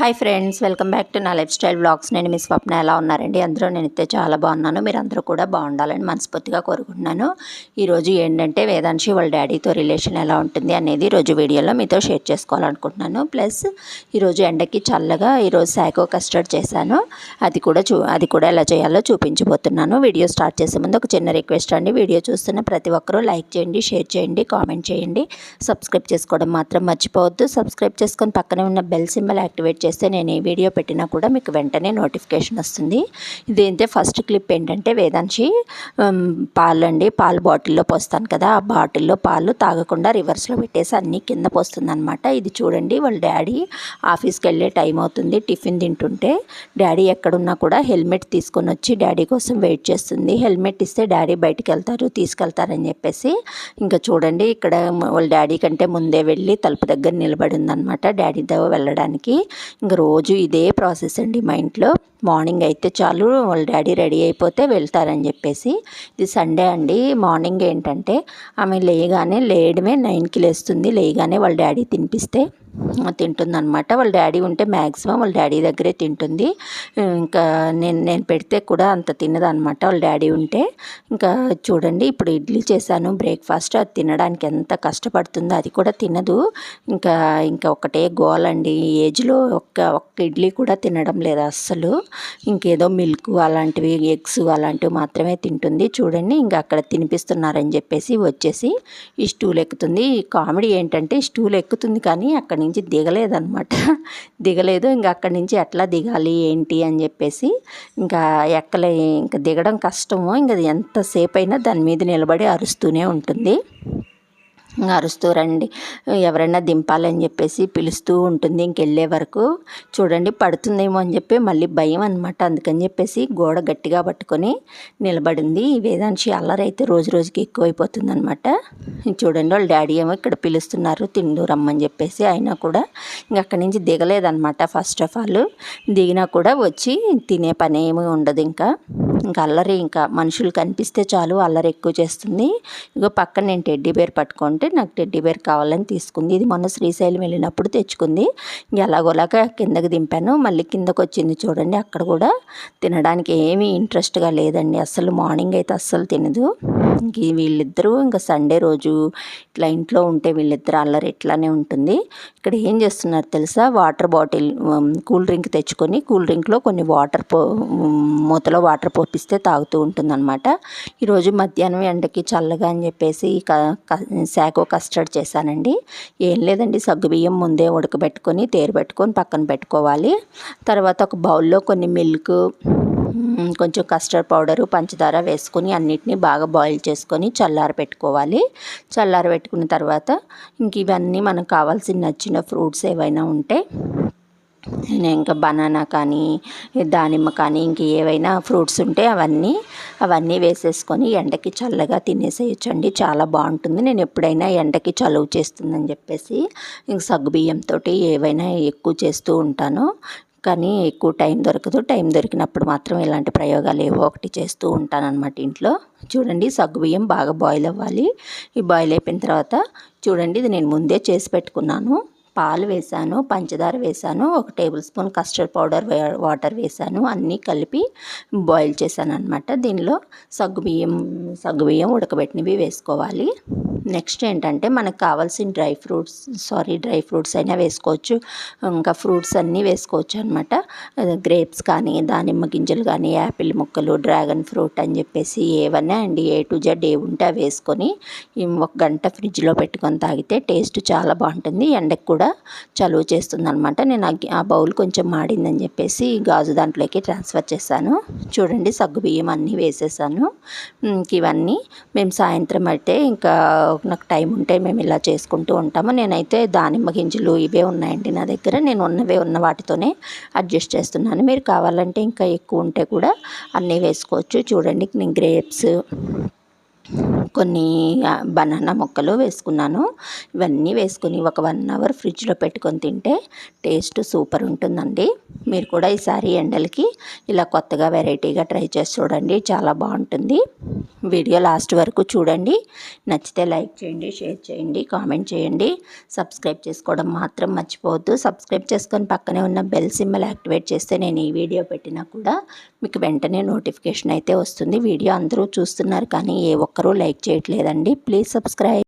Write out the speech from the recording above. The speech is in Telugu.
Hi friends welcome back to నా లైఫ్ స్టైల్ బ్లాగ్స్ నేను మీ స్వప్న ఎలా ఉన్నారండి? అందరూ నేనైతే చాలా బాగున్నాను. మీరు అందరూ కూడా బాగుండాలని మనస్ఫూర్తిగా కోరుకుంటున్నాను. ఈరోజు ఏంటంటే వేదాంశి వాళ్ళ డాడీతో రిలేషన్ ఎలా ఉంటుంది అనేది ఈరోజు వీడియోలో మీతో షేర్ చేసుకోవాలనుకుంటున్నాను. ప్లస్ ఈరోజు ఎండకి చల్లగా ఈరోజు శాకో కస్టర్డ్ చేశాను. అది కూడా చూ అది కూడా ఎలా చేయాలో చూపించబోతున్నాను. వీడియో స్టార్ట్ చేసే ముందు ఒక చిన్న రిక్వెస్ట్ అండి. వీడియో చూస్తున్న ప్రతి ఒక్కరూ లైక్ చేయండి షేర్ చేయండి కామెంట్ చేయండి. సబ్స్క్రైబ్ చేసుకోవడం మాత్రం మర్చిపోవద్దు. సబ్స్క్రైబ్ చేసుకొని పక్కనే ఉన్న బెల్ సింబల్ యాక్టివేట్ చేస్తే నేను ఏ వీడియో పెట్టినా కూడా మీకు వెంటనే నోటిఫికేషన్ వస్తుంది. ఇదైతే ఫస్ట్ క్లిప్ ఏంటంటే వేదాంశి పాలండి పాలు బాటిల్లో పోస్తాను కదా ఆ బాటిల్లో పాలు తాగకుండా రివర్స్లో పెట్టేసి అన్నీ కింద పోస్తుందనమాట ఇది చూడండి వాళ్ళ డాడీ ఆఫీస్కి వెళ్ళే టైం అవుతుంది టిఫిన్ తింటుంటే. డాడీ ఎక్కడున్నా కూడా హెల్మెట్ తీసుకొని వచ్చి డాడీ కోసం వెయిట్ చేస్తుంది. హెల్మెట్ ఇస్తే డాడీ బయటికి వెళ్తారు తీసుకెళ్తారని చెప్పేసి. ఇంకా చూడండి ఇక్కడ వాళ్ళ డాడీ కంటే ముందే వెళ్ళి తలుపు దగ్గర నిలబడి ఉందన్నమాట డాడీతో వెళ్ళడానికి. ఇంక రోజు ఇదే ప్రాసెస్ అండి మా ఇంట్లో. మార్నింగ్ అయితే చాలు వాళ్ళ డాడీ రెడీ అయిపోతే వెళ్తారని చెప్పేసి. ఇది సండే అండి. మార్నింగ్ ఏంటంటే ఆమె లేయగానే లేయడమే నైన్కి లేస్తుంది. లేయగానే వాళ్ళ డాడీ తినిపిస్తే తింటుందన్నమాట. వాళ్ళ డాడీ ఉంటే మ్యాక్సిమం వాళ్ళ డాడీ దగ్గరే తింటుంది. ఇంకా నేను నేను పెడితే కూడా అంత తినదనమాట వాళ్ళ డాడీ ఉంటే. ఇంకా చూడండి ఇప్పుడు ఇడ్లీ చేశాను బ్రేక్ఫాస్ట్. అది తినడానికి ఎంత కష్టపడుతుందో అది కూడా తినదు. ఇంకా ఇంకా ఒకటే గోలండి ఏజ్లో ఒక్క ఒక్క ఇడ్లీ కూడా తినడం లేదు అస్సలు. ఇంకేదో మిల్క్ అలాంటివి ఎగ్స్ అలాంటివి మాత్రమే తింటుంది. చూడండి ఇంకా అక్కడ తినిపిస్తున్నారని చెప్పేసి వచ్చేసి ఈ స్టూల్ ఎక్కుతుంది. ఈ కామెడీ ఏంటంటే స్టూల్ ఎక్కుతుంది కానీ అక్కడి నుంచి దిగలేదన్నమాట. దిగలేదు ఇంకా అక్కడి నుంచి ఎట్లా దిగాలి ఏంటి అని చెప్పేసి ఇంకా ఎక్కలే ఇంకా దిగడం కష్టము. ఇంకా ఎంతసేపు అయినా దాని మీద నిలబడి అరుస్తూనే ఉంటుంది. అరుస్తూ రండి. ఎవరైనా దింపాలని చెప్పేసి పిలుస్తూ ఉంటుంది ఇంకెళ్ళే వరకు. చూడండి పడుతుందేమో అని చెప్పి మళ్ళీ భయం అనమాట అందుకని చెప్పేసి గోడ గట్టిగా పట్టుకొని నిలబడింది. ఈ వేదాంశి అల్లరి అయితే రోజు రోజుకి ఎక్కువైపోతుంది అనమాట చూడండి వాళ్ళ డాడీ ఏమో ఇక్కడ పిలుస్తున్నారు తిండు రమ్మని చెప్పేసి అయినా కూడా ఇంక అక్కడి నుంచి దిగలేదనమాట ఫస్ట్ ఆఫ్ ఆల్. దిగినా కూడా వచ్చి తినే పని ఏమీ ఉండదు ఇంకా. ఇంకా అల్లరి ఇంకా మనుషులు కనిపిస్తే చాలు అల్లరి ఎక్కువ చేస్తుంది. ఇగో పక్కన నేను టెడ్డీ బేర్ పట్టుకుంటే నాకు టెడ్డీ బేర్ కావాలని తీసుకుంది. ఇది మొన్న శ్రీశైలం వెళ్ళినప్పుడు తెచ్చుకుంది. ఇంక ఎలాగోలాగా కిందకి దింపాను. మళ్ళీ కిందకు వచ్చింది చూడండి అక్కడ కూడా తినడానికి ఏమీ ఇంట్రెస్ట్గా లేదండి. అస్సలు మార్నింగ్ అయితే అస్సలు తినదు. ఇంక వీళ్ళిద్దరూ ఇంకా సండే రోజు ఇట్లా ఇంట్లో ఉంటే వీళ్ళిద్దరు అల్లరి ఇట్లానే ఉంటుంది. ఇక్కడ ఏం చేస్తున్నారు తెలుసా? వాటర్ బాటిల్ కూల్ డ్రింక్ తెచ్చుకొని కూల్ డ్రింక్లో కొన్ని వాటర్ పో మూతలో వాటర్ పోపిస్తే తాగుతూ ఉంటుందన్నమాట. ఈరోజు మధ్యాహ్నం ఎండకి చల్లగా అని చెప్పేసి శాఖ క- కస్టర్డ్ చేశానండి. ఏం లేదండి సగ్గుబియ్యం ముందే ఉడకబెట్టుకొని తేరు పెట్టుకొని పక్కన పెట్టుకోవాలి. తర్వాత ఒక బౌల్లో కొన్ని మిల్క్ కొంచెం కస్టర్డ్ పౌడరు పంచదార వేసుకొని అన్నిటినీ బాగా బాయిల్ చేసుకొని చల్లార పెట్టుకోవాలి. చల్లార పెట్టుకున్న తర్వాత ఇంక ఇవన్నీ మనకు కావాల్సిన నచ్చిన ఫ్రూట్స్ ఏవైనా ఉంటే ఇంకా బనానా కానీ దానిమ్మ కానీ ఇంక ఏవైనా ఫ్రూట్స్ ఉంటే అవన్నీ అవన్నీ వేసేసుకొని ఎండకి చల్లగా తినేసేయచ్చండి. చాలా బాగుంటుంది. నేను ఎప్పుడైనా ఎండకి చలువ చేస్తుందని చెప్పేసి ఇంక సగ్గుబియ్యంతో ఏవైనా ఎక్కువ చేస్తూ ఉంటాను. కానీ ఎక్కువ టైం దొరకదు. టైం దొరికినప్పుడు మాత్రం ఇలాంటి ప్రయోగాలు ఏవో ఒకటి చేస్తూ ఉంటానన్నమాట ఇంట్లో. చూడండి సగ్గుబియ్యం బాగా బాయిల్ అవ్వాలి. ఈ బాయిల్ అయిపోయిన తర్వాత చూడండి ఇది నేను ముందే చేసి పెట్టుకున్నాను. పాలు వేసాను పంచదార వేసాను ఒక tablespoon custard powder water వేసాను అన్నీ కలిపి బాయిల్ చేశాను అనమాట దీనిలో సగ్గుబియ్యం సగ్గుబియ్యం ఉడకబెట్టినవి వేసుకోవాలి. నెక్స్ట్ ఏంటంటే మనకు కావాల్సిన dry fruits sorry dry fruits అయినా వేసుకోవచ్చు. ఇంకా ఫ్రూట్స్ అన్నీ వేసుకోవచ్చు అనమాట గ్రేప్స్ కానీ దానిమ్మ గింజలు కానీ యాపిల్ ముక్కలు డ్రాగన్ ఫ్రూట్ అని చెప్పేసి ఏవన్నా అండ్ ఏ టు జెడ్ ఏ ఉంటే అవి వేసుకొని ఒక గంట ఫ్రిడ్జ్లో పెట్టుకొని తాగితే టేస్ట్ చాలా బాగుంటుంది. ఎండకు కూడా చలువ చేస్తుంది అనమాట నేను ఆ బౌల్ కొంచెం మాడిందని చెప్పేసి గాజు దాంట్లోకి ట్రాన్స్ఫర్ చేశాను. చూడండి సగ్గుబియ్యం అన్నీ వేసేసాను. ఇవన్నీ మేము సాయంత్రం అయితే ఇంకా నాకు టైం ఉంటే మేము ఇలా చేసుకుంటూ ఉంటాము. నేనైతే దానిమ్మ గింజలు ఇవే ఉన్నాయండి నా దగ్గర. నేను ఉన్నవే ఉన్న వాటితోనే అడ్జస్ట్ చేస్తున్నాను. మీరు కావాలంటే ఇంకా ఎక్కువ ఉంటే కూడా అన్నీ వేసుకోవచ్చు. చూడండి నేను గ్రేప్స్ కొన్ని బనానా ముక్కలు వేసుకున్నాను. ఇవన్నీ వేసుకుని ఒక వన్ అవర్ ఫ్రిడ్జ్లో పెట్టుకొని తింటే టేస్ట్ సూపర్ ఉంటుందండి. మీరు కూడా ఈసారి ఎండలకి ఇలా కొత్తగా వెరైటీగా ట్రై చేసి చూడండి చాలా బాగుంటుంది. వీడియో లాస్ట్ వరకు చూడండి. నచ్చితే లైక్ చేయండి షేర్ చేయండి కామెంట్ చేయండి. సబ్స్క్రైబ్ చేసుకోవడం మాత్రం మర్చిపోవద్దు. సబ్స్క్రైబ్ చేసుకొని పక్కనే ఉన్న బెల్ సింబల్ యాక్టివేట్ చేస్తే నేను ఈ వీడియో పెట్టినా కూడా మీకు వెంటనే నోటిఫికేషన్ అయితే వస్తుంది. వీడియో అందరూ చూస్తున్నారు కానీ ఏ ఒక్క ఒక్కరూ లైక్ చేయట్లేదండి. Please subscribe.